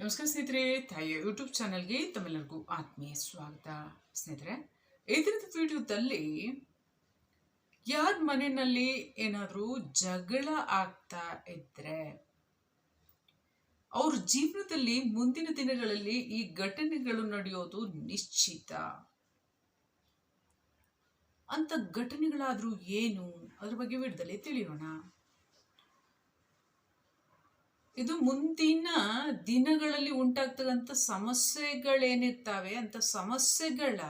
ನಮಸ್ಕಾರ ಸ್ನೇಹಿತರೆ, ತಾಯಿಯ ಯೂಟ್ಯೂಬ್ ಚಾನಲ್ಗೆ ತಮ್ಮೆಲ್ಲರಿಗೂ ಆತ್ಮೀಯ ಸ್ವಾಗತ. ಸ್ನೇಹಿತರೆ ಇದರದ ವಿಡಿಯೋದಲ್ಲಿ ಯಾರ ಮನೆಯಲ್ಲಿ ಏನಾದರೂ ಜಗಳ ಆಗ್ತಾ ಇದ್ರೆ, ಅವ್ರ ಜೀವನದಲ್ಲಿ ಮುಂದಿನ ದಿನಗಳಲ್ಲಿ ಈ ಘಟನೆಗಳು ನಡೆಯೋದು ನಿಶ್ಚಿತ. ಅಂತ ಘಟನೆಗಳಾದರೂ ಏನು? ಅದ್ರ ಬಗ್ಗೆ ವಿಡಿಯೋದಲ್ಲಿ ತಿಳಿಯೋಣ. ಇದು ಮುಂದಿನ ದಿನಗಳಲ್ಲಿ ಉಂಟಾಗ್ತಕ್ಕಂಥ ಸಮಸ್ಯೆಗಳೇನಿರ್ತಾವೆ ಅಂತ ಸಮಸ್ಯೆಗಳ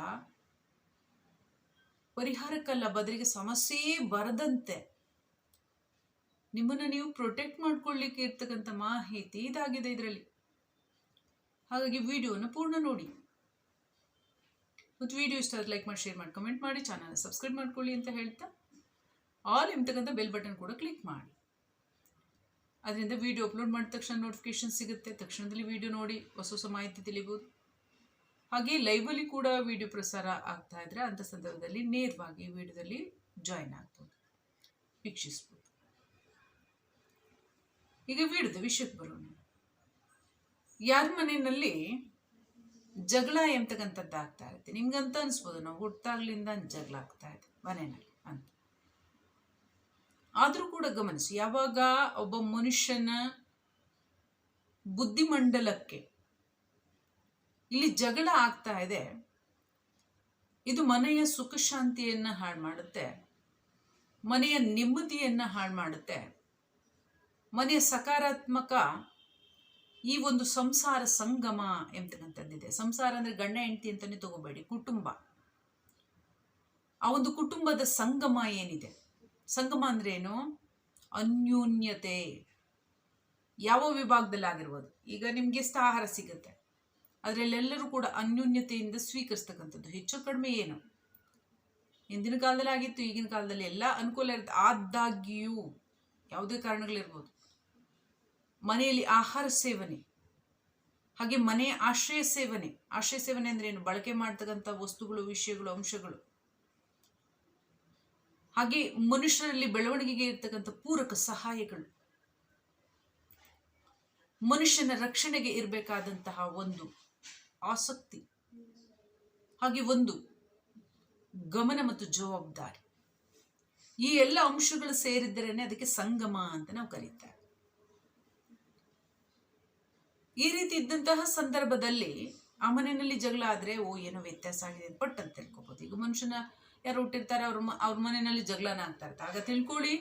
ಪರಿಹಾರಕ್ಕಲ್ಲ, ಬದಲಿಗೆ ಸಮಸ್ಯೆಯೇ ಬರದಂತೆ. ನಿಮ್ಮನ್ನು ನೀವು ಪ್ರೊಟೆಕ್ಟ್ ಮಾಡ್ಕೊಳ್ಳಿಕ್ಕೆ ಇರ್ತಕ್ಕಂಥ ಮಾಹಿತಿ ಇದಾಗಿದೆ ಇದರಲ್ಲಿ. ಹಾಗಾಗಿ ವಿಡಿಯೋನ ಪೂರ್ಣ ನೋಡಿ. ಮತ್ತು ವಿಡಿಯೋ ಇಷ್ಟ ಲೈಕ್ ಮಾಡಿ ಶೇರ್ ಮಾಡಿ ಕಮೆಂಟ್ ಮಾಡಿ ಚಾನಲ್ ಸಬ್ಸ್ಕ್ರೈಬ್ ಮಾಡ್ಕೊಳ್ಳಿ ಅಂತ ಹೇಳ್ತಾ ಆಲ್ ಎಂಬತಕ್ಕಂಥ ಬೆಲ್ ಬಟನ್ ಕೂಡ ಕ್ಲಿಕ್ ಮಾಡಿ. ಅದರಿಂದ ವಿಡಿಯೋ ಅಪ್ಲೋಡ್ ಮಾಡಿದ ತಕ್ಷಣ ನೋಟಿಫಿಕೇಶನ್ ಸಿಗುತ್ತೆ. ತಕ್ಷಣದಲ್ಲಿ ವಿಡಿಯೋ ನೋಡಿ ಹೊಸ ಹೊಸ ಮಾಹಿತಿ ತಿಳಿಬೋದು. ಹಾಗೆ ಲೈವಲ್ಲಿ ಕೂಡ ವಿಡಿಯೋ ಪ್ರಸಾರ ಆಗ್ತಾ ಇದ್ರೆ ಅಂಥ ಸಂದರ್ಭದಲ್ಲಿ ನೇರವಾಗಿ ವಿಡಿಯೋದಲ್ಲಿ ಜಾಯಿನ್ ಆಗ್ಬೋದು. ವೀಕ್ಷಿಸ್ಬೋದು. ಈಗ ವಿಡಿಯೋದ ವಿಷಯಕ್ಕೆ ಬರೋಣ. ಯಾರ ಮನೆಯಲ್ಲಿ ಜಗಳ ಎಂತಕ್ಕಂಥದ್ದು ಆಗ್ತಾ ಇರುತ್ತೆ? ನಿಮ್ಗಂತ ಅನ್ಸ್ಬೋದು. ನಾವು ಹುಟ್ಟಾಗ್ಲಿಂದ ಜಗಳ ಆಗ್ತಾ ಇದೆ ಮನೆಯಲ್ಲಿ. ಆದರೂ ಕೂಡ ಗಮನಿಸಿ, ಯಾವಾಗ ಒಬ್ಬ ಮನುಷ್ಯನ ಬುದ್ಧಿಮಂಡಲಕ್ಕೆ ಇಲ್ಲಿ ಜಗಳ ಆಗ್ತಾ ಇದೆ, ಇದು ಮನೆಯ ಸುಖ ಶಾಂತಿಯನ್ನ ಹಾಳು ಮಾಡುತ್ತೆ, ಮನೆಯ ನೆಮ್ಮದಿಯನ್ನ ಹಾಳು ಮಾಡುತ್ತೆ, ಮನೆಯ ಸಕಾರಾತ್ಮಕ ಈ ಒಂದು ಸಂಸಾರ ಸಂಗಮ ಎಂಬತಕ್ಕಂಥದ್ದಿದೆ ಸಂಸಾರ ಅಂದ್ರೆ ಗಂಡ ಹೆಂಡತಿ ಅಂತಲೇ ತಗೋಬೇಡಿ, ಕುಟುಂಬ. ಆ ಒಂದು ಕುಟುಂಬದ ಸಂಗಮ ಏನಿದೆ? ಸಂಗಮ ಅಂದ್ರೆ ಏನು? ಅನ್ಯೂನ್ಯತೆ. ಯಾವ ವಿಭಾಗದಲ್ಲಿ ಆಗಿರ್ಬೋದು ಈಗ ನಿಮ್ಗೆ ಎಷ್ಟು ಆಹಾರ ಸಿಗುತ್ತೆ. ಅದರಲ್ಲೆಲ್ಲರೂ ಕೂಡ ಅನ್ಯೂನ್ಯತೆಯಿಂದ ಸ್ವೀಕರಿಸ್ತಕ್ಕಂಥದ್ದು. ಹೆಚ್ಚು ಕಡಿಮೆ ಏನು? ಹಿಂದಿನ ಕಾಲದಲ್ಲಿ ಆಗಿತ್ತು ಈಗಿನ ಕಾಲದಲ್ಲಿ ಎಲ್ಲ ಅನುಕೂಲ ಇರುತ್ತೆ. ಆದಾಗ್ಯೂ ಯಾವುದೇ ಕಾರಣಗಳಿರ್ಬೋದು. ಮನೆಯಲ್ಲಿ ಆಹಾರ ಸೇವನೆ. ಹಾಗೆ ಮನೆ ಆಶ್ರಯ ಸೇವನೆ. ಆಶ್ರಯ ಸೇವನೆ ಅಂದ್ರೆ ಏನು? ಬಳಕೆ ಮಾಡ್ತಕ್ಕಂಥ ವಸ್ತುಗಳು, ವಿಷಯಗಳು, ಅಂಶಗಳು. ಹಾಗೆ ಮನುಷ್ಯರಲ್ಲಿ ಬೆಳವಣಿಗೆಗೆ ಇರ್ತಕ್ಕಂಥ ಪೂರಕ ಸಹಾಯಗಳು. ಮನುಷ್ಯನ ರಕ್ಷಣೆಗೆ ಇರಬೇಕಾದಂತಹ ಒಂದು ಆಸಕ್ತಿ, ಹಾಗೆ ಒಂದು ಗಮನ ಮತ್ತು ಜವಾಬ್ದಾರಿ. ಈ ಎಲ್ಲ ಅಂಶಗಳು ಸೇರಿದ್ದರೇನೆ ಅದಕ್ಕೆ ಸಂಗಮ ಅಂತ ನಾವು ಕರೀತಾರೆ ಈ ರೀತಿ ಇದ್ದಂತಹ ಸಂದರ್ಭದಲ್ಲಿ ಆ ಮನೆಯಲ್ಲಿ ಜಗಳ ಆದ್ರೆ, ಓ, ಏನೋ ವ್ಯತ್ಯಾಸ ಆಗಿದೆ ಪಟ್ ಅಂತ ತಿಳ್ಕೊಬಹುದು ಈಗ ಮನುಷ್ಯನ ಯಾರು ಹುಟ್ಟಿರ್ತಾರೆ? ಅವ್ರ ಅವ್ರ ಮನೆಯಲ್ಲಿ ಜಗಳನ ಆಗ್ತಾ ಇರ್ತಾರೆ ಆಗ ತಿಳ್ಕೊಳ್ಳಿ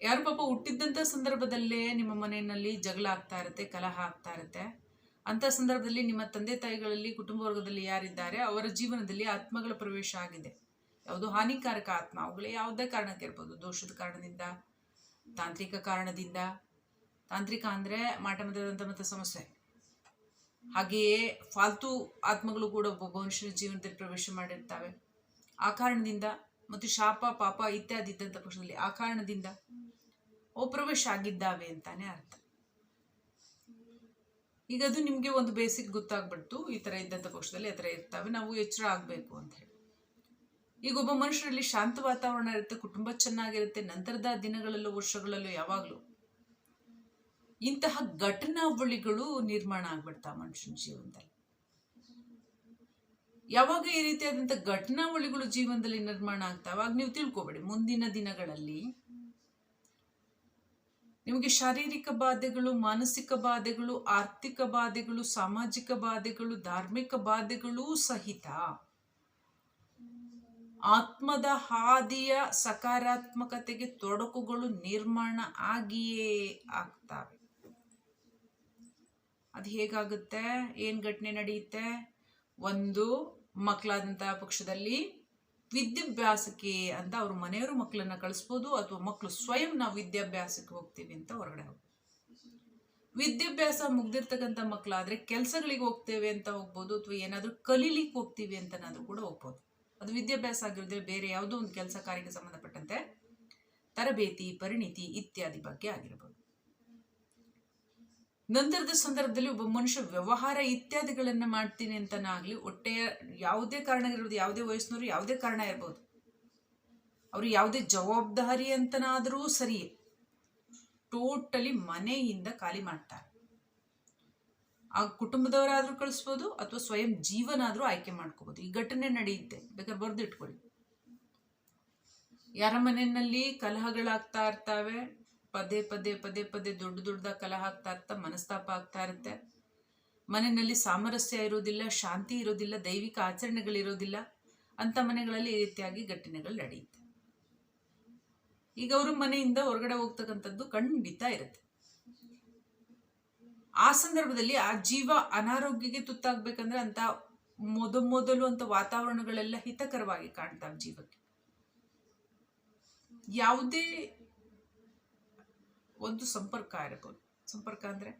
ಯಾರು ಪಾಪ ಹುಟ್ಟಿದ್ದಂಥ ಸಂದರ್ಭದಲ್ಲೇ ನಿಮ್ಮ ಮನೆಯಲ್ಲಿ ಜಗಳ ಆಗ್ತಾ ಇರುತ್ತೆ, ಕಲಹ ಆಗ್ತಾ ಇರುತ್ತೆ. ಅಂಥ ಸಂದರ್ಭದಲ್ಲಿ ನಿಮ್ಮ ತಂದೆ ತಾಯಿಗಳಲ್ಲಿ, ಕುಟುಂಬ ವರ್ಗದಲ್ಲಿ ಯಾರಿದ್ದಾರೆ, ಅವರ ಜೀವನದಲ್ಲಿ ಆತ್ಮಗಳ ಪ್ರವೇಶ ಆಗಿದೆ. ಯಾವುದು ಹಾನಿಕಾರಕ ಆತ್ಮ. ಅವುಗಳೇ ಯಾವುದೇ ಕಾರಣಕ್ಕೆ ಇರ್ಬೋದು. ದೋಷದ ಕಾರಣದಿಂದ, ತಾಂತ್ರಿಕ ಕಾರಣದಿಂದ. ತಾಂತ್ರಿಕ ಅಂದರೆ ಮಾಟ ಮತ್ತು ಸಮಸ್ಯೆ. ಹಾಗೆಯೇ ಫಾಲ್ತು ಆತ್ಮಗಳು ಕೂಡ ಒಬ್ಬ ಮನುಷ್ಯನ ಜೀವನದಲ್ಲಿ ಪ್ರವೇಶ ಮಾಡಿರ್ತವೆ. ಆ ಕಾರಣದಿಂದ ಮತ್ತು ಶಾಪ, ಪಾಪ ಇತ್ಯಾದಿ ಇದ್ದಂಥ ಪಕ್ಷದಲ್ಲಿ ಆ ಕಾರಣದಿಂದ ಪ್ರವೇಶ ಆಗಿದ್ದಾವೆ ಅಂತಾನೆ ಅರ್ಥ. ಈಗ ಅದು ನಿಮಗೆ ಒಂದು ಬೇಸಿಕ್ ಗೊತ್ತಾಗ್ಬಿಡ್ತು. ಈ ಥರ ಇದ್ದಂಥ ಪಕ್ಷದಲ್ಲಿ ಆ ಥರ ಇರ್ತವೆ. ನಾವು ಎಚ್ಚರ ಆಗಬೇಕು ಅಂತ ಹೇಳಿ. ಈಗ ಒಬ್ಬ ಮನುಷ್ಯರಲ್ಲಿ ಶಾಂತ ವಾತಾವರಣ ಇರುತ್ತೆ, ಕುಟುಂಬ ಚೆನ್ನಾಗಿರುತ್ತೆ, ನಂತರದ ದಿನಗಳಲ್ಲೂ, ವರ್ಷಗಳಲ್ಲೂ ಯಾವಾಗಲೂ ಇಂತಹ ಘಟನಾವಳಿಗಳು ನಿರ್ಮಾಣ ಆಗ್ಬಿಡ್ತಾವ ಮನುಷ್ಯನ ಜೀವನದಲ್ಲಿ. ಯಾವಾಗ ಈ ರೀತಿಯಾದಂಥ ಘಟನಾವಳಿಗಳು ಜೀವನದಲ್ಲಿ ನಿರ್ಮಾಣ ಆಗ್ತಾವಾಗ ನೀವು ತಿಳ್ಕೊಬೇಡಿ, ಮುಂದಿನ ದಿನಗಳಲ್ಲಿ ನಿಮಗೆ ಶಾರೀರಿಕ ಬಾಧೆಗಳು, ಮಾನಸಿಕ ಬಾಧೆಗಳು, ಆರ್ಥಿಕ ಬಾಧೆಗಳು, ಸಾಮಾಜಿಕ ಬಾಧೆಗಳು, ಧಾರ್ಮಿಕ ಬಾಧೆಗಳೂ ಸಹಿತ ಆತ್ಮದ ಹಾದಿಯ ಸಕಾರಾತ್ಮಕತೆಗೆ ತೊಡಕುಗಳು ನಿರ್ಮಾಣ ಆಗಿಯೇ ಆಗ್ತವೆ. ಅದು ಹೇಗಾಗುತ್ತೆ? ಏನು ಘಟನೆ ನಡೆಯುತ್ತೆ ಒಂದು ಮಕ್ಕಳಾದಂಥ ಪಕ್ಷದಲ್ಲಿ ವಿದ್ಯಾಭ್ಯಾಸಕ್ಕೆ ಅಂತ ಅವ್ರ ಮನೆಯವರು ಮಕ್ಕಳನ್ನ ಕಳಿಸ್ಬೋದು ಅಥವಾ ಮಕ್ಕಳು ಸ್ವಯಂ ನಾವು ವಿದ್ಯಾಭ್ಯಾಸಕ್ಕೆ ಹೋಗ್ತೀವಿ ಅಂತ ಹೊರಗಡೆ ಹೋಗ್ಬೋದು ವಿದ್ಯಾಭ್ಯಾಸ ಮುಗ್ದಿರ್ತಕ್ಕಂಥ ಮಕ್ಕಳಾದ್ರೆ ಕೆಲಸಗಳಿಗೆ ಹೋಗ್ತೇವೆ ಅಂತ ಹೋಗ್ಬೋದು ಅಥವಾ ಏನಾದರೂ ಕಲೀಲಿಕ್ಕೆ ಹೋಗ್ತೀವಿ ಅಂತನಾದ್ರೂ ಕೂಡ ಹೋಗ್ಬೋದು. ಅದು ವಿದ್ಯಾಭ್ಯಾಸ ಆಗಿರೋದ್ರೆ ಬೇರೆ ಯಾವುದೋ ಒಂದು ಕೆಲಸ ಕಾರ್ಯಕ್ಕೆ ಸಂಬಂಧಪಟ್ಟಂತೆ ತರಬೇತಿ, ಪರಿಣಿತಿ ಇತ್ಯಾದಿ ಬಗ್ಗೆ ಆಗಿರ್ಬೋದು. ನಂತರದ ಸಂದರ್ಭದಲ್ಲಿ ಒಬ್ಬ ಮನುಷ್ಯ ವ್ಯವಹಾರ ಇತ್ಯಾದಿಗಳನ್ನು ಮಾಡ್ತೀನಿ ಅಂತನಾಗ್ಲಿ ಹೊಟ್ಟೆಯ ಯಾವುದೇ ಕಾರಣ ಇರ್ಬೋದು, ಯಾವುದೇ ವಯಸ್ಸಿನವರು ಯಾವುದೇ ಕಾರಣ ಇರ್ಬೋದು. ಅವರು ಯಾವುದೇ ಜವಾಬ್ದಾರಿ ಅಂತನಾದರೂ ಸರಿಯೇ ಟೋಟಲಿ ಮನೆಯಿಂದ ಖಾಲಿ ಮಾಡ್ತಾರೆ. ಆ ಕುಟುಂಬದವರಾದರೂ ಕಳಿಸ್ಬೋದು ಅಥವಾ ಸ್ವಯಂ ಜೀವನಾದರೂ ಆಯ್ಕೆ ಮಾಡ್ಕೋಬಹುದು ಈ ಘಟನೆ ನಡೆಯುತ್ತೆ. ಬೇಕಾದ್ರೆ ಬರೆದು ಇಟ್ಕೊಳ್ಳಿ ಯಾರ ಮನೆಯಲ್ಲಿ ಕಲಹಗಳಾಗ್ತಾ ಇರ್ತಾವೆ ಪದೇ ಪದೇ ಪದೇ ಪದೇ ದೊಡ್ಡ ದೊಡ್ಡದ ಕಲಹ ಆಗ್ತಾ ಇರ್ತಾ ಮನಸ್ತಾಪ ಆಗ್ತಾ ಇರುತ್ತೆ. ಮನೆಯಲ್ಲಿ ಸಾಮರಸ್ಯ ಇರೋದಿಲ್ಲ, ಶಾಂತಿ ಇರೋದಿಲ್ಲ, ದೈವಿಕ ಆಚರಣೆಗಳಿರೋದಿಲ್ಲ. ಅಂತ ಮನೆಗಳಲ್ಲಿ ಈ ರೀತಿಯಾಗಿ ಘಟನೆಗಳು ನಡೆಯುತ್ತೆ. ಈಗ ಅವರು ಮನೆಯಿಂದ ಹೊರಗಡೆ ಹೋಗ್ತಕ್ಕಂಥದ್ದು ಖಂಡಿತ ಇರುತ್ತೆ. ಆ ಸಂದರ್ಭದಲ್ಲಿ ಆ ಜೀವ ಅನಾರೋಗ್ಯಕ್ಕೆ ತುತ್ತಾಗ್ಬೇಕಂದ್ರೆ ಅಂತ ಮೊದ ಮೊದಲು ಅಂತ ವಾತಾವರಣಗಳೆಲ್ಲ ಹಿತಕರವಾಗಿ ಕಾಣ್ತಾವೆ ಜೀವಕ್ಕೆ. ಯಾವುದೇ ಒಂದು ಸಂಪರ್ಕ ಇರಬಹುದು. ಸಂಪರ್ಕ ಅಂದ್ರೆ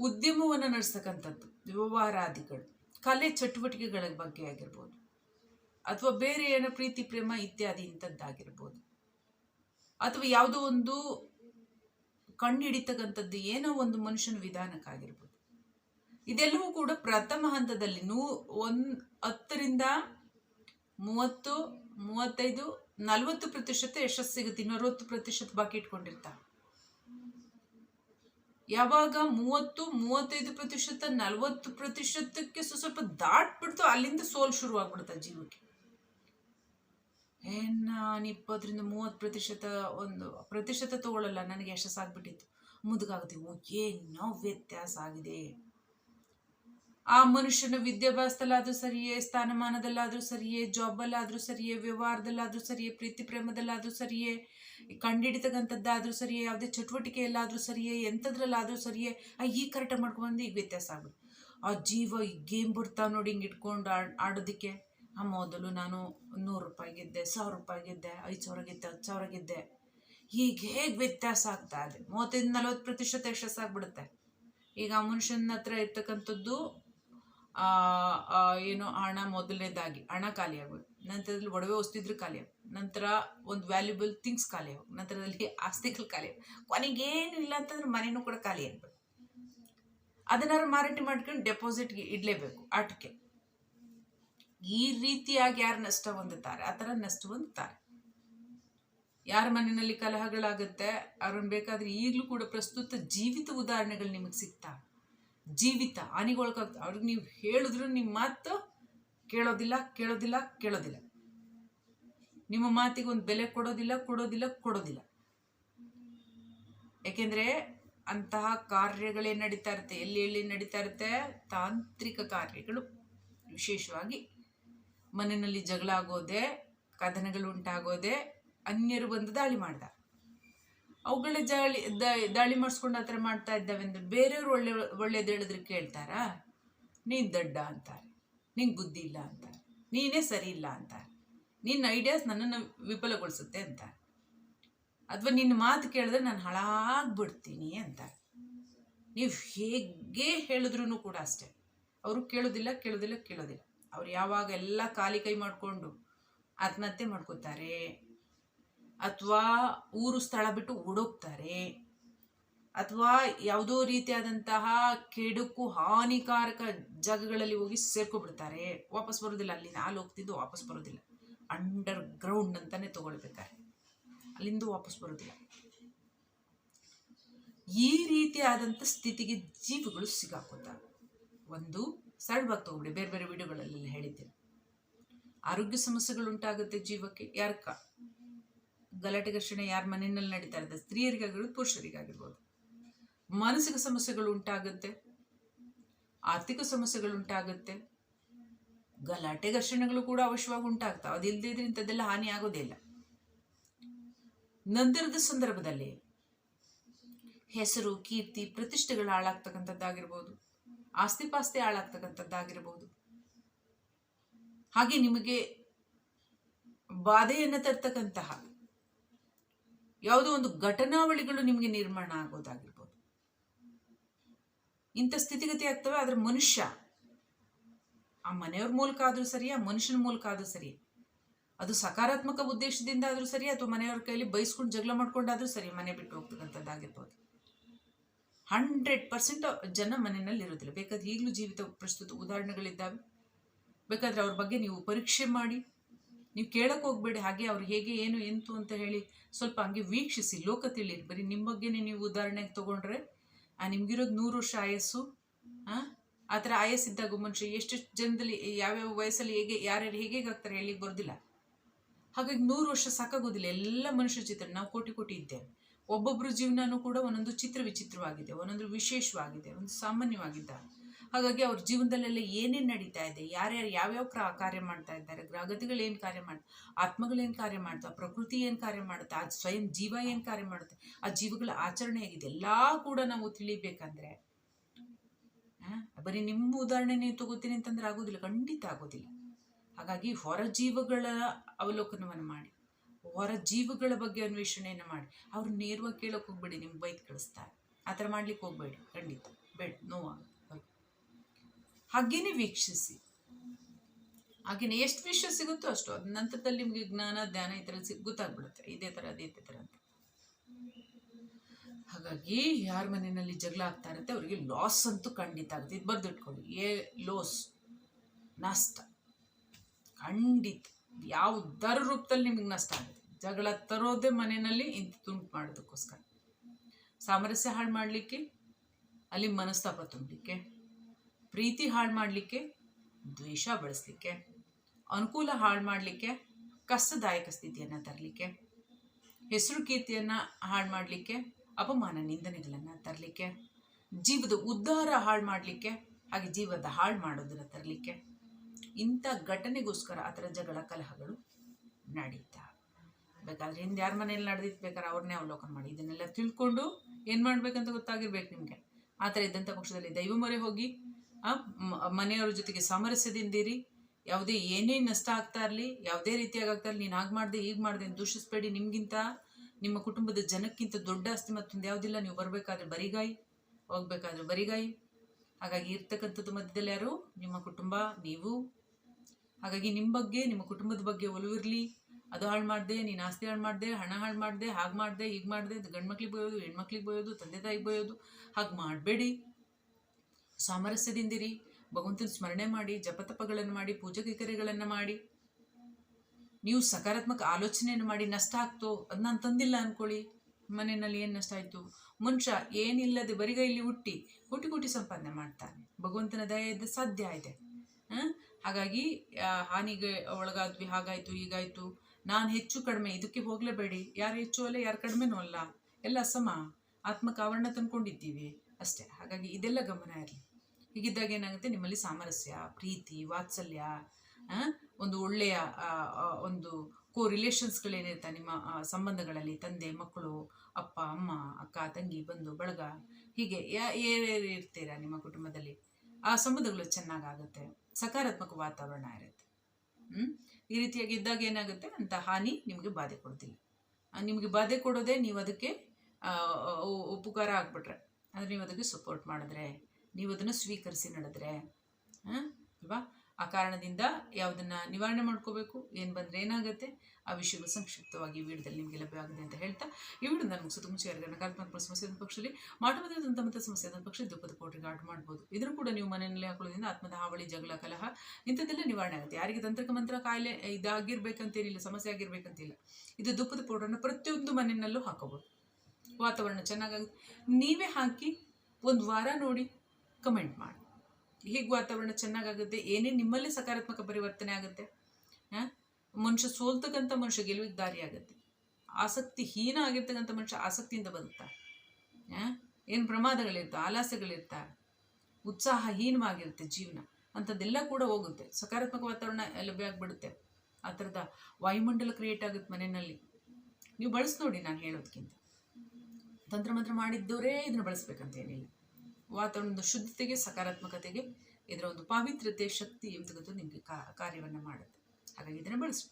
ಉದ್ಯಮವನ್ನು ನಡೆಸ್ತಕ್ಕಂಥದ್ದು, ವ್ಯವಹಾರಾದಿಗಳು, ಕಲೆ ಚಟುವಟಿಕೆಗಳ ಬಗ್ಗೆ ಆಗಿರ್ಬೋದು ಅಥವಾ ಬೇರೆ ಏನೋ ಪ್ರೀತಿ, ಪ್ರೇಮ ಇತ್ಯಾದಿ ಇಂಥದ್ದಾಗಿರ್ಬೋದು. ಅಥವಾ ಯಾವುದೋ ಒಂದು ಕಣ್ಣಿಡಿತಕ್ಕಂಥದ್ದು ಏನೋ ಒಂದು ಮನುಷ್ಯನ ವಿಧಾನಕ್ಕಾಗಿರ್ಬೋದು. ಇದೆಲ್ಲವೂ ಕೂಡ ಪ್ರಥಮ ಹಂತದಲ್ಲಿ ನೂ ಒಂದ್ ಹತ್ತರಿಂದ ಮೂವತ್ತು ಮೂವತ್ತೈದು, ನಲವತ್ತು ಪ್ರತಿಶತ ಯಶಸ್ಸು ಸಿಗುತ್ತೆ. ಇನ್ನು ಅರವತ್ತು ಪ್ರತಿಶತ ಬಾಕಿ ಇಟ್ಕೊಂಡಿರ್ತಾರೆ ಯಾವಾಗ ಮೂವತ್ತು, ಮೂವತ್ತೈದು ಪ್ರತಿಶತ, ನಲವತ್ತು ಪ್ರತಿಶತಕ್ಕೆ ಸ್ವ- ಸ್ವಲ್ಪ ದಾಟ್ಬಿಡ್ತು, ಅಲ್ಲಿಂದ ಸೋಲ್ ಶುರು ಆಗ್ಬಿಡುತ್ತೆ ಜೀವಕ್ಕೆ. ಏನ್ ನಾನು ಇಪ್ಪತ್ತರಿಂದ ಮೂವತ್ತು ಪ್ರತಿಶತ ಒಂದು ಪ್ರತಿಶತ ತಗೊಳ್ಳಲ್ಲ ನನಗೆ ಯಶಸ್ಸಾಗ್ಬಿಟ್ಟಿತ್ತು ಮುದುಗಾಗುತ್ತೆ ಓ, ಏನೋ ವ್ಯತ್ಯಾಸ ಆಗಿದೆ. ಆ ಮನುಷ್ಯನ ವಿದ್ಯಾಭ್ಯಾಸದಲ್ಲಾದ್ರೂ ಸರಿಯೇ, ಸ್ಥಾನಮಾನದಲ್ಲಾದ್ರೂ ಸರಿಯೇ ಜಾಬಲ್ಲಾದ್ರೂ ಸರಿಯೇ, ವ್ಯವಹಾರದಲ್ಲಾದ್ರೂ ಸರಿಯೇ, ಪ್ರೀತಿ ಪ್ರೇಮದಲ್ಲಾದ್ರೂ ಸರಿಯೇ ಕಂಡಿಡಿತಕ್ಕಂಥದ್ದಾದ್ರೂ ಸರಿಯೇ, ಯಾವುದೇ ಚಟುವಟಿಕೆಯಲ್ಲಾದ್ರೂ ಸರಿಯೇ, ಎಂಥದ್ರಲ್ಲಾದ್ರೂ ಸರಿಯೇ, ಆ ಈ ಕರೆಕ್ಟಾಗಿ ಮಾಡ್ಕೊಂಡು ಈಗ ವ್ಯತ್ಯಾಸ ಆಗುತ್ತೆ. ಆ ಜೀವ ಈ ಗೇಮ್ ಬರ್ತಾ ನೋಡಿ ಹಿಂಗೆ ಇಟ್ಕೊಂಡು ಆಡ್, ಆಡೋದಕ್ಕೆ, ಆ ಮೊದಲು ನಾನು ನೂರು ರೂಪಾಯಿ ಗೆದ್ದೆ, ಸಾವಿರ ರೂಪಾಯಿ ಗೆದ್ದೆ, ಐದು ಸಾವಿರ ಗೆದ್ದೆ, ಹತ್ತು ಸಾವಿರ ಗೆದ್ದೆ. ಈಗ ಹೇಗೆ ವ್ಯತ್ಯಾಸ ಆಗ್ತಾ ಇದೆ? ಮೂವತ್ತೈದು ನಲವತ್ತು ಪ್ರತಿಶತ ಯಶಸ್ಸಾಗ್ಬಿಡುತ್ತೆ. ಈಗ ಆ ಮನುಷ್ಯನ ಹತ್ರ ಇರ್ತಕ್ಕಂಥದ್ದು ಏನು ಹಣ ಮೊದಲನೇದಾಗಿ, ಹಣ ಖಾಲಿ ನಂತರದಲ್ಲಿ ಒಡವೆ ವಸ್ತಿದ್ರು ಖಾಲಿ ಆಗೋದು ನಂತರ ಒಂದು ವ್ಯಾಲ್ಯೂಬಲ್ ಥಿಂಗ್ಸ್ ಖಾಲಿ ಆಗೋದು ನಂತರದಲ್ಲಿ ಆಸ್ತಿಗಳು ಖಾಲಿ ಆಗೋದು ಕೊನೆಗೇನು ಇಲ್ಲ ಅಂತಂದ್ರೆ ಮನೆಯೂ ಕೂಡ ಖಾಲಿ ಆಗ್ಬೇಕು ಅದನ್ನಾರು ಮಾರಾಟ ಮಾಡ್ಕೊಂಡು ಡೆಪಾಸಿಟ್ಗೆ ಇಡಲೇಬೇಕು ಆಟಕ್ಕೆ ಈ ರೀತಿಯಾಗಿ ಯಾರು ನಷ್ಟ ಹೊಂದುತ್ತಾರೆ? ಆ ಥರ ನಷ್ಟ ಹೊಂದುತ್ತಾರೆ. ಯಾರ ಮನೆಯಲ್ಲಿ ಕಲಹಗಳಾಗುತ್ತೆ? ಅವ್ರನ್ನ ಬೇಕಾದ್ರೆ ಈಗಲೂ ಕೂಡ ಪ್ರಸ್ತುತ ಜೀವಿತ ಉದಾಹರಣೆಗಳು ನಿಮಗೆ ಸಿಗ್ತಾವೆ ಜೀವಿತ ಹಾನಿಗೊಳಗಾಗ್ತವೆ ಅವ್ರಿಗೆ ನೀವು ಹೇಳಿದ್ರು ನಿಮ್ಮ ಮಾತು ಕೇಳೋದಿಲ್ಲ ಕೇಳೋದಿಲ್ಲ ಕೇಳೋದಿಲ್ಲ. ನಿಮ್ಮ ಮಾತಿಗೆ ಒಂದು ಬೆಲೆ ಕೊಡೋದಿಲ್ಲ ಕೊಡೋದಿಲ್ಲ ಕೊಡೋದಿಲ್ಲ. ಯಾಕೆಂದ್ರೆ ಅಂತಹ ಕಾರ್ಯಗಳೇ ನಡೀತಾ ಇರುತ್ತೆ. ಎಲ್ಲಿ ಎಲ್ಲಿ ನಡೀತಾ ಇರುತ್ತೆ? ತಾಂತ್ರಿಕ ಕಾರ್ಯಗಳು. ವಿಶೇಷವಾಗಿ ಮನೆಯಲ್ಲಿ ಜಗಳ ಆಗೋದೆ, ಕದನಗಳು ಉಂಟಾಗೋದೆ, ಅನ್ಯರು ಬಂದು ದಾಳಿ ಮಾಡ್ದ ಅವುಗಳ ಜಾಳಿ ದಾಳಿ ಮಾಡಿಸ್ಕೊಂಡು ಆ ಥರ ಮಾಡ್ತಾ ಇದ್ದಾವೆ ಅಂದರೆ ಬೇರೆಯವ್ರು ಒಳ್ಳೆ, ಒಳ್ಳೇದು ಹೇಳಿದ್ರೆ ಕೇಳ್ತಾರಾ? ನೀನು ದಡ್ಡ ಅಂತಾರೆ, ನಿಂಗೆ ಬುದ್ಧಿ ಇಲ್ಲ ಅಂತಾರೆ, ನೀನೇ ಸರಿ ಇಲ್ಲ ಅಂತಾರೆ, ನಿನ್ನ ಐಡಿಯಾಸ್ ನನ್ನನ್ನು ವಿಫಲಗೊಳಿಸುತ್ತೆ ಅಂತ ಅಥವಾ ನಿನ್ನ ಮಾತು ಕೇಳಿದ್ರೆ ನಾನು ಹಾಳಾಗ್ಬಿಡ್ತೀನಿ ಅಂತ ನೀವು ಹೇಗೆ ಹೇಳಿದ್ರು ಕೂಡ ಅಷ್ಟೇ. ಅವರು ಕೇಳೋದಿಲ್ಲ ಕೇಳೋದಿಲ್ಲ ಕೇಳೋದಿಲ್ಲ. ಅವ್ರು ಯಾವಾಗ ಎಲ್ಲ ಖಾಲಿ ಕೈ ಮಾಡಿಕೊಂಡು ಆತ್ಮಹತ್ಯೆ ಮಾಡ್ಕೋತಾರೆ ಅಥವಾ ಊರು ಸ್ಥಳ ಬಿಟ್ಟು ಓಡೋಗ್ತಾರೆ, ಅಥವಾ ಯಾವುದೋ ರೀತಿಯಾದಂತಹ ಕೆಡುಕು ಹಾನಿಕಾರಕ ಜಾಗಗಳಲ್ಲಿ ಹೋಗಿ ಸೇರ್ಕೊಬಿಡ್ತಾರೆ, ವಾಪಸ್ ಬರೋದಿಲ್ಲ ಅಲ್ಲಿಂದ ಅಲ್ಲಿ ಹೋಗ್ತಿದ್ದು ವಾಪಸ್ ಬರೋದಿಲ್ಲ ಅಂಡರ್ ಗ್ರೌಂಡ್ ಅಂತಾನೆ ತಗೊಳ್ಬೇಕಾರೆ, ಅಲ್ಲಿಂದ ವಾಪಸ್ ಬರೋದಿಲ್ಲ. ಈ ರೀತಿಯಾದಂಥ ಸ್ಥಿತಿಗೆ ಜೀವಿಗಳು ಸಿಗಾಕೋತಾರೆ ಒಂದು ಸರಳವಾಗಿ ತಗೊಬಿಡಿ ಬೇರೆ ಬೇರೆ ವಿಡಿಯೋಗಳಲ್ಲೆಲ್ಲ ಹೇಳಿದ್ದೇನೆ. ಆರೋಗ್ಯ ಸಮಸ್ಯೆಗಳು ಉಂಟಾಗುತ್ತೆ ಜೀವಕ್ಕೆ ಯಾರ ಕ ಗಲಾಟೆ ಘರ್ಷಣೆ ಯಾರ ಮನೆಯಲ್ಲಿ ನಡೀತಾ ಇರುತ್ತೆ? ಸ್ತ್ರೀಯರಿಗಾಗಿರ್ಬೋದು, ಪುರುಷರಿಗಾಗಿರ್ಬೋದು. ಮಾನಸಿಕ ಸಮಸ್ಯೆಗಳು ಉಂಟಾಗುತ್ತೆ. ಆರ್ಥಿಕ ಸಮಸ್ಯೆಗಳು ಉಂಟಾಗುತ್ತೆ. ಗಲಾಟೆ ಘರ್ಷಣೆಗಳು ಕೂಡ ಅವಶ್ಯವಾಗಿ ಉಂಟಾಗ್ತಾವೆ. ಅದಿಲ್ಲದೆ ಇದ್ರೆ ಇಂಥದ್ದೆಲ್ಲ ಹಾನಿ ಆಗೋದೇ ಇಲ್ಲ. ನಂತರದ ಸಂದರ್ಭದಲ್ಲಿ ಹೆಸರು, ಕೀರ್ತಿ, ಪ್ರತಿಷ್ಠೆಗಳು ಹಾಳಾಗ್ತಕ್ಕಂಥದ್ದಾಗಿರ್ಬೋದು. ಆಸ್ತಿ ಪಾಸ್ತಿ ಹಾಳಾಗ್ತಕ್ಕಂಥದ್ದಾಗಿರ್ಬೋದು. ಹಾಗೆ ನಿಮಗೆ ಬಾಧೆಯನ್ನು ತರ್ತಕ್ಕಂತಹ ಯಾವುದೋ ಒಂದು ಘಟನಾವಳಿಗಳು ನಿಮಗೆ ನಿರ್ಮಾಣ ಆಗೋದಾಗಿರ್ಬೋದು. ಇಂಥ ಸ್ಥಿತಿಗತಿ ಆಗ್ತವೆ, ಆದರೆ ಮನುಷ್ಯ, ಆ ಮನೆಯವ್ರ ಮೂಲಕ ಆದರೂ ಸರಿ ಆ ಮನುಷ್ಯನ ಮೂಲಕ ಆದರೂ ಸರಿ ಅದು ಸಕಾರಾತ್ಮಕ ಉದ್ದೇಶದಿಂದ ಆದರೂ ಸರಿ ಅಥವಾ ಮನೆಯವ್ರ ಕೈಲಿ ಬೈಸ್ಕೊಂಡು ಜಗಳ ಮಾಡ್ಕೊಂಡಾದ್ರೂ ಸರಿ ಮನೆ ಬಿಟ್ಟು ಹೋಗ್ತಕ್ಕಂಥದ್ದಾಗಿರ್ಬೋದು? ಹಂಡ್ರೆಡ್ ಪರ್ಸೆಂಟ್ ಜನ ಮನೆಯಲ್ಲಿ ಇರೋದಿಲ್ಲ ಬೇಕಾದ್ರೆ ಈಗಲೂ ಜೀವಿತ ಪ್ರಸ್ತುತ ಉದಾಹರಣೆಗಳಿದ್ದಾವೆ. ಬೇಕಾದ್ರೆ ಅವ್ರ ಬಗ್ಗೆ ನೀವು ಪರೀಕ್ಷೆ ಮಾಡಿ ನೀವು ಕೇಳಕ್ಕೆ ಹೋಗ್ಬೇಡಿ, ಹಾಗೆ ಅವ್ರು ಹೇಗೆ, ಏನು, ಎಂತು ಅಂತ ಹೇಳಿ ಸ್ವಲ್ಪ ಹಂಗೆ ವೀಕ್ಷಿಸಿ, ಲೋಕ ತಿಳಿರಿ ಬರೀ ನಿಮ್ಮ ಬಗ್ಗೆನೇ ನೀವು ಉದಾಹರಣೆಗೆ ತೊಗೊಂಡ್ರೆ ನಿಮ್ಗಿರೋದು ನೂರು ವರ್ಷ ಆಯಸ್ಸು ಹಾಂ ಆ ಥರ ಆಯಸ್ಸಿದ್ದಾಗ ಮನುಷ್ಯ ಎಷ್ಟು ಜನದಲ್ಲಿ, ಯಾವ್ಯಾವ ವಯಸ್ಸಲ್ಲಿ ಹೇಗೆ, ಯಾರ್ಯಾರು ಹೇಗೆ ಹೇಗೆ ಆಗ್ತಾರೆ ಹೇಳಿ ಬರೋದಿಲ್ಲ. ಹಾಗಾಗಿ ನೂರು ವರ್ಷ ಸಾಕಾಗೋದಿಲ್ಲ. ಎಲ್ಲ ಮನುಷ್ಯ ಚಿತ್ರ, ನಾವು ಕೋಟಿ ಕೋಟಿ ಇದ್ದೇವೆ. ಒಬ್ಬೊಬ್ಬರು ಜೀವನನೂ ಕೂಡ ಒಂದೊಂದು ಚಿತ್ರ ವಿಚಿತ್ರವಾಗಿದೆ, ಒಂದೊಂದು ವಿಶೇಷವಾಗಿದೆ, ಒಂದು ಸಾಮಾನ್ಯವಾಗಿದ್ದ. ಹಾಗಾಗಿ ಅವ್ರ ಜೀವನದಲ್ಲೆಲ್ಲ ಏನೇನು ನಡೀತಾ ಇದೆ, ಯಾರ್ಯಾರು ಯಾವ್ಯಾವ ಕ್ರ, ಕಾರ್ಯ ಮಾಡ್ತಾ ಇದ್ದಾರೆ, ಗ್ರಹಗತಿಗಳು ಏನು ಕಾರ್ಯ ಮಾಡ್ತಾ ಆತ್ಮಗಳೇನು ಕಾರ್ಯ ಮಾಡ್ತಾ ಪ್ರಕೃತಿ ಏನು ಕಾರ್ಯ ಮಾಡುತ್ತೆ, ಆ ಸ್ವಯಂ ಜೀವ ಏನು ಕಾರ್ಯ ಮಾಡುತ್ತೆ, ಆ ಜೀವಗಳ ಆಚರಣೆ ಆಗಿದೆ, ಎಲ್ಲ ಕೂಡ ನಾವು ತಿಳಿಬೇಕಂದ್ರೆ ಬರೀ ನಿಮ್ಮ ಉದಾಹರಣೆ ನೀವು ತಗೋತೀನಿ ಅಂತಂದ್ರೆ ಆಗೋದಿಲ್ಲ, ಖಂಡಿತ ಆಗೋದಿಲ್ಲ. ಹಾಗಾಗಿ ಹೊರ ಜೀವಗಳ ಅವಲೋಕನವನ್ನು ಮಾಡಿ, ಹೊರ ಜೀವಗಳ ಬಗ್ಗೆ ಅನ್ವೇಷಣೆಯನ್ನು ಮಾಡಿ, ಅವ್ರು ನೇರವಾಗಿ ಕೇಳೋಕೆ ಹೋಗ್ಬೇಡಿ ನಿಮ್ಗೆ ಬೈದು ಕಳಿಸ್ತಾರೆ ಆ ಥರ ಮಾಡ್ಲಿಕ್ಕೆ ಹೋಗ್ಬೇಡಿ, ಖಂಡಿತ, ಬೇಡ ನೋವಾಗುತ್ತೆ ಹಾಗೇನೆ ವೀಕ್ಷಿಸಿ. ಹಾಗೇನೆ ಎಷ್ಟು ವಿಷಯ ಸಿಗುತ್ತೋ ಅಷ್ಟು ಅದ ನಂತರದಲ್ಲಿ ನಿಮಗೆ ಜ್ಞಾನ, ಧ್ಯಾನ ಈ ಥರ ಸಿಗ್, ಗೊತ್ತಾಗ್ಬಿಡುತ್ತೆ. ಇದೇ ಥರ, ಅದೇ ಥರ ಅಂತ. ಹಾಗಾಗಿ ಯಾರ ಮನೆಯಲ್ಲಿ ಜಗಳ ಆಗ್ತಾ ಇರುತ್ತೆ ಅವರಿಗೆ ಲಾಸ್ ಅಂತೂ ಖಂಡಿತ ಆಗುತ್ತೆ. ಇದು ಬರೆದಿಟ್ಕೊಳ್ಳಿ. ಏ ಲೋಸ್ ನಷ್ಟ. ಖಂಡಿತ. ಯಾವುದರ ರೂಪದಲ್ಲಿ ನಿಮಗೆ ನಷ್ಟ ಆಗುತ್ತೆ. ಜಗಳ ತರೋದೇ ಮನೆಯಲ್ಲಿ ತುಂಟು ಮಾಡೋದಕ್ಕೋಸ್ಕರ. ಸಾಮರಸ್ಯ ಹಾಳು ಮಾಡಲಿಕ್ಕೆ, ಅಲ್ಲಿ ಮನಸ್ತಾಪ ತುಂಬಲಿಕ್ಕೆ. ಪ್ರೀತಿ ಹಾಳು ಮಾಡಲಿಕ್ಕೆ, ದ್ವೇಷ ಬಳಸಲಿಕ್ಕೆ, ಅನುಕೂಲ ಹಾಳು ಮಾಡಲಿಕ್ಕೆ, ಕಷ್ಟದಾಯಕ ಸ್ಥಿತಿಯನ್ನು ತರಲಿಕ್ಕೆ, ಹೆಸರು ಕೀರ್ತಿಯನ್ನು ಹಾಳು ಮಾಡಲಿಕ್ಕೆ, ಅಪಮಾನ ನಿಂದನೆಗಳನ್ನು ತರಲಿಕ್ಕೆ, ಜೀವದ ಉದ್ಧಾರ ಹಾಳು ಮಾಡಲಿಕ್ಕೆ, ಹಾಗೆ ಜೀವದ ಹಾಳು ಮಾಡೋದನ್ನು ತರಲಿಕ್ಕೆ ಇಂಥ ಘಟನೆಗೋಸ್ಕರ ಥರ ಜಗಳ ಕಲಹಗಳು ನಡೀತಾ ಬೇಕಾದ್ರೆ ಹಿಂದೆ ಯಾರ ಮನೆಯಲ್ಲಿ ನಡೆದಿತ್ತು ಬೇಕಾದ್ರೆ ಅವ್ರನ್ನೇ ಅವಲೋಕನ ಮಾಡಿ. ಇದನ್ನೆಲ್ಲ ತಿಳ್ಕೊಂಡು ಏನು ಮಾಡ್ಬೇಕಂತ ಗೊತ್ತಾಗಿರ್ಬೇಕು ನಿಮಗೆ. ಆ ಥರ ಇದ್ದಂಥ ಪಕ್ಷದಲ್ಲಿ ದೈವ ಮೊರೆ ಹೋಗಿ ಮನೆಯವ್ರ ಜೊತೆಗೆ ಸಾಮರಸ್ಯದಿಂದಿರಿ. ಯಾವುದೇ ಏನೇ ನಷ್ಟ ಆಗ್ತಾ ಇರಲಿ, ಯಾವುದೇ ರೀತಿಯಾಗಿ ಆಗ್ತಾ ಇರಲಿ, ನೀನು ಹಾಗೆ ಮಾಡಿದೆ ಈಗ ಮಾಡಿದೆ ದೂಷಿಸ್ಬೇಡಿ ನಿಮಗಿಂತ. ನಿಮ್ಮ ಕುಟುಂಬದ ಜನಕ್ಕಿಂತ ದೊಡ್ಡ ಆಸ್ತಿ ಮತ್ತೊಂದು ಯಾವುದಿಲ್ಲ, ನೀವು ಬರಬೇಕಾದ್ರೆ ಬರಿಗಾಯಿ, ಹೋಗ್ಬೇಕಾದ್ರೆ ಬರಿಗಾಯಿ. ಹಾಗಾಗಿ ಇರ್ತಕ್ಕಂಥದ್ದು ಮಧ್ಯದಲ್ಲಿ ಯಾರು? ನಿಮ್ಮ ಕುಟುಂಬ, ನೀವು. ಹಾಗಾಗಿ ನಿಮ್ಮ ಬಗ್ಗೆ, ನಿಮ್ಮ ಕುಟುಂಬದ ಬಗ್ಗೆ ಒಲವಿರಲಿ. ಅದು ಹಾಳು ಮಾಡಿದೆ, ನೀನು ಆಸ್ತಿ ಹಾಳು ಮಾಡಿದೆ, ಹಣ ಹಾಳು ಮಾಡಿದೆ, ಹಾಗೆ ಮಾಡಿದೆ, ಹೀಗೆ ಮಾಡಿದೆ ಗಂಡು ಮಕ್ಳಿಗೆ ಬಯೋದು, ಹೆಣ್ಮಕ್ಳಿಗೆ ಬಯೋದು, ತಂದೆ ತಾಯಿಗೆ ಬಯೋದು, ಹಾಗೆ ಮಾಡಬೇಡಿ. ಸಾಮರಸ್ಯದಿಂದಿರಿ. ಭಗವಂತನ ಸ್ಮರಣೆ ಮಾಡಿ, ಜಪತಪಗಳನ್ನು ಮಾಡಿ, ಪೂಜೆ ಕೈಕರ್ಯಗಳನ್ನು ಮಾಡಿ. ನೀವು ಸಕಾರಾತ್ಮಕ ಆಲೋಚನೆಯನ್ನು ಮಾಡಿ, ನಷ್ಟ ಆಗ್ತೋ ಅದು ನಾನು ತಂದಿಲ್ಲ ಅನ್ಕೊಳ್ಳಿ. ಮನೆಯಲ್ಲಿ ಏನು ನಷ್ಟ ಆಯಿತು? ಮನುಷ್ಯ ಏನಿಲ್ಲದೆ ಬರಿಗೈಲಿ ಹುಟ್ಟಿ, ಕೋಟಿ ಕೋಟಿ ಸಂಪಾದನೆ ಮಾಡ್ತಾನೆ. ಭಗವಂತನ ದಯ ಇದ್ದ ಸಾಧ್ಯ ಇದೆ? ಹಾಗಾಗಿ ಹಾನಿಗೆ ಒಳಗಾದ್ವಿ, ಹಾಗಾಯಿತು, ಹೀಗಾಯಿತು. ನಾನು ಹೆಚ್ಚು ಕಡಿಮೆ, ಇದಕ್ಕೆ ಹೋಗಲೇಬೇಡಿ ಯಾರು ಹೆಚ್ಚು ಅಲ್ಲ, ಯಾರು ಕಡಿಮೆನೂ ಅಲ್ಲ. ಎಲ್ಲ ಸಮ. ಆತ್ಮಕ ಆವರಣ ತಂದ್ಕೊಂಡಿದ್ದೀವಿ. ಅಷ್ಟೇ. ಹಾಗಾಗಿ ಇದೆಲ್ಲ ಗಮನ ಇರಲಿ. ಹೀಗಿದ್ದಾಗ ಏನಾಗುತ್ತೆ? ನಿಮ್ಮಲ್ಲಿ ಸಾಮರಸ್ಯ, ಪ್ರೀತಿ, ವಾತ್ಸಲ್ಯ ಒಂದು ಒಳ್ಳೆಯ ಒಂದು ಕೋ ರಿಲೇಷನ್ಸ್ಗಳೇನಿರುತ್ತೆ ನಿಮ್ಮ ಸಂಬಂಧಗಳಲ್ಲಿ? ತಂದೆ, ಮಕ್ಕಳು, ಅಪ್ಪ, ಅಮ್ಮ, ಅಕ್ಕ, ತಂಗಿ, ಬಂಧು, ಬಳಗ, ಹೀಗೆ ಏನೇನು ಇರ್ತೀರಾ ನಿಮ್ಮ ಕುಟುಂಬದಲ್ಲಿ? ಆ ಸಂಬಂಧಗಳು ಚೆನ್ನಾಗಾಗುತ್ತೆ. ಸಕಾರಾತ್ಮಕ ವಾತಾವರಣ ಇರುತ್ತೆ. ಹ್ಮ್? ಈ ರೀತಿಯಾಗಿ ಇದ್ದಾಗ ಏನಾಗುತ್ತೆ? ಅಂತ ಹಾನಿ ನಿಮಗೆ ಬಾಧೆ ಕೊಡ್ತಿಲ್ಲ. ನಿಮಗೆ ಬಾಧೆ ಕೊಡೋದೇ ನೀವು ಅದಕ್ಕೆ ಉಪಕಾರ ಆಗ್ಬಿಟ್ರೆ. ಅಂದರೆ ನೀವು ಅದಕ್ಕೆ ಸಪೋರ್ಟ್ ಮಾಡಿದ್ರೆ, ನೀವು ಅದನ್ನು ಸ್ವೀಕರಿಸಿ ನಡೆದ್ರೆ, ಹಾಂ, ಅಲ್ವಾ? ಆ ಕಾರಣದಿಂದ ಯಾವುದನ್ನು ನಿವಾರಣೆ ಮಾಡ್ಕೋಬೇಕು, ಏನು ಬಂದರೆ ಏನಾಗುತ್ತೆ, ಆ ವಿಷಯಗಳು ಸಂಕ್ಷಿಪ್ತವಾಗಿ ಈ ವಿಡಿಯೋದಲ್ಲಿ ನಿಮಗೆ ಲಭ್ಯವಾಗಿದೆ ಅಂತ ಹೇಳ್ತಾ, ಈ ವಿಡಿಯೋ ನಾನು ಮುಗಿಸೋದು ಮುಂಚೆ ಯಾರಿಗಾರ ನಕಾರಾತ್ಮಕ ಸಮಸ್ಯೆ ಇದ್ದ ಪಕ್ಷದಲ್ಲಿ ಮಾಟಮದ ಸಮಸ್ಯೆ ಪಕ್ಷ ದುಃಖದ ಕೋಟಿಗೆ ಆರ್ಟ್ ಮಾಡ್ಬೋದು. ಇದನ್ನು ಕೂಡ ನೀವು ಮನೆಯಲ್ಲಿ ಹಾಕೊಳ್ಳೋದ್ರಿಂದ ಆತ್ಮದ ಹಾವಳಿ, ಜಗಳ, ಕಲಹ, ಇಂಥದ್ದೆಲ್ಲ ನಿವಾರಣೆ ಆಗುತ್ತೆ. ಯಾರಿಗೆ ತಂತ್ರಕ ಮಂತ್ರ ಕಾಯಿಲೆ ಇದಾಗಿರ್ಬೇಕಂತೇನಿಲ್ಲ ಸಮಸ್ಯೆ ಆಗಿರ್ಬೇಕಂತಿಲ್ಲ ಇದು ದುಃಖದ ಪೌಡರ್ನ ಪ್ರತಿಯೊಂದು ಮನೆಯಲ್ಲೂ ಹಾಕೋಬೋದು. ವಾತಾವರಣ ಚೆನ್ನಾಗಾಗುತ್ತೆ ನೀವೇ ಹಾಕಿ ಒಂದು ವಾರ ನೋಡಿ ಕಮೆಂಟ್ ಮಾಡಿ. ಹೀಗೆ ವಾತಾವರಣ ಚೆನ್ನಾಗಾಗುತ್ತೆ ಏನೇ ನಿಮ್ಮಲ್ಲಿ ಸಕಾರಾತ್ಮಕ ಪರಿವರ್ತನೆ ಆಗುತ್ತೆ? ಮನುಷ್ಯ ಸೋಲ್ತಕ್ಕಂಥ ಮನುಷ್ಯ ಗೆಲುವಿಗೆ ದಾರಿ ಆಗುತ್ತೆ. ಆಸಕ್ತಿ ಹೀನ ಆಗಿರ್ತಕ್ಕಂಥ ಮನುಷ್ಯ ಆಸಕ್ತಿಯಿಂದ ಬದುಕ್ತಾರೆ ಏನು ಪ್ರಮಾದಗಳಿರ್ತಾವೆ ಉತ್ಸಾಹ ಉತ್ಸಾಹಹೀನವಾಗಿರುತ್ತೆ ಜೀವನ, ಅಂಥದ್ದೆಲ್ಲ ಕೂಡ ಹೋಗುತ್ತೆ. ಸಕಾರಾತ್ಮಕ ವಾತಾವರಣ ಲಭ್ಯ ಆಗಿಬಿಡುತ್ತೆ. ಆ ಥರದ ವಾಯುಮಂಡಲ ಕ್ರಿಯೇಟ್ ಆಗುತ್ತೆ ಮನೆಯಲ್ಲಿ. ನೀವು ಬಳಸಿ ನೋಡಿ ನಾನು ಹೇಳೋದಕ್ಕಿಂತ ತಂತ್ರಮಂತ್ರ ಮಾಡಿದ್ದವರೇ ಇದನ್ನು ಬಳಸ್ಬೇಕಂತ ಏನಿಲ್ಲ. ವಾತಾವರಣದ ಶುದ್ಧತೆಗೆ, ಸಕಾರಾತ್ಮಕತೆಗೆ ಇದರ ಒಂದು ಪಾವಿತ್ರ್ಯತೆ, ಶಕ್ತಿ ಎಂತಕ್ಕಂಥ ನಿಮಗೆ ಕಾರ್ಯವನ್ನು ಮಾಡುತ್ತೆ. ಹಾಗಾಗಿ ಇದನ್ನು ಬಳಸು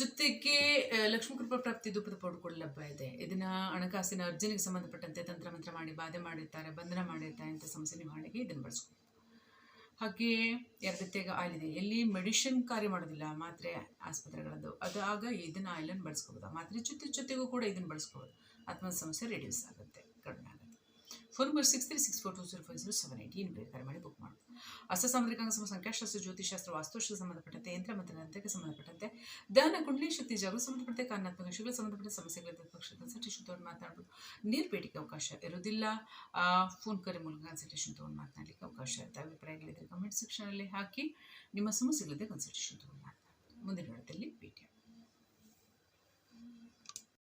ಜೊತೆಗೆ ಲಕ್ಷ್ಮೀಕೃಪಾ ಲಕ್ಷ್ಮೀ ಕೃಪಾ ಪ್ರಾಪ್ತಿ ಧೂಪದ ಕೂಡ ಲಭ್ಯ ಇದೆ. ಇದನ್ನ ಹಣಕಾಸಿನ ಅರ್ಜನೆಗೆ ಸಂಬಂಧಪಟ್ಟಂತೆ ತಂತ್ರಮಂತ್ರ ಮಾಡಿ, ಬಾಧೆ ಮಾಡಿರ್ತಾರೆ, ಬಂಧನ ಮಾಡಿರ್ತಾರೆ ಅಂತ ಸಮಸ್ಯೆ ನಿವಾರಣೆಗೆ ಇದನ್ನು ಬಳಸ್ಬೋದು ಹಾಗೆ ಎರಡತ್ತೆಗೆ ಆಯಿಲ್ ಇದೆ. ಎಲ್ಲಿ ಮೆಡಿಸಿನ್ ಕಾರ್ಯ ಮಾಡೋದಿಲ್ಲ, ಮಾತ್ರೆ ಆಸ್ಪತ್ರೆಗಳದ್ದು. ಅದು ಆಗ ಇದನ್ನ ಆಯಿಲನ್ನು ಬಳಸ್ಕೋಬೋದು. ಮಾತ್ರೆ ಜೊತೆ ಜೊತೆಗೂ ಕೂಡ ಇದನ್ನು ಬಳಸ್ಕೋಬೋದು. ಆತ್ಮದ ಸಮಸ್ಯೆ ರಿಡ್ಯೂಸ್ ಆಗುತ್ತೆ, ಕಡಿಮೆ ಆಗುತ್ತೆ. Phone number six three six four two zero five zero seven eight ಏನು ಬೇಕಾದ್ರೆ ಮಾಡಿ ಬುಕ್ ಮಾಡಿ. ಅಸ್ತ ಸಮ ಸಂಖ್ಯಾಶಾಸ್ತ್ರ ಜ್ಯೋತಿಷಾಸ್ತ್ರ ವಾಸ್ತುಶಾಸ್ತ್ರ ಸಂಬಂಧಪಟ್ಟಂತೆ, ಯಂತ್ರ ಮತ್ತು ನಂತರಕ್ಕೆ ಸಂಬಂಧಪಟ್ಟಂತೆ, ಧ್ಯಾನ, ಕುಂಡಲಿ, ಶಕ್ತಿ ಜಾಗೃತಿ ಸಂಬಂಧಪಟ್ಟಂತೆ, ಕಾರಣಾತ್ಮಕ ವಿಷಯಗಳು ಸಂಬಂಧಪಟ್ಟ ಸಮಸ್ಯೆಗಳ ಪಕ್ಷ ಸಟೇಶನ್ ತೊಗೊಂಡು ಮಾತನಾಡ್ಬೋದು. ನೀರು ಭೇಟಿಗೆ ಅವಕಾಶ ಇರೋದಿಲ್ಲ ಫೋನ್ ಕರೆ ಮೂಲಕ ಕನ್ಸಲ್ಟೇಷನ್ ತೊಗೊಂಡು ಮಾತನಾಡಲಿಕ್ಕೆ ಅವಕಾಶ ಇರುತ್ತೆ. ಅಭಿಪ್ರಾಯಗಳಿದ್ದರೆ ಕಮೆಂಟ್ ಸೆಕ್ಷನಲ್ಲಿ ಹಾಕಿ. ನಿಮ್ಮ ಸಮಸ್ಯೆಗಳಿದ್ದರೆ ಕನ್ಸಲ್ಟೇಷನ್ ತೊಗೊಂಡು ಮಾತನಾಡಿ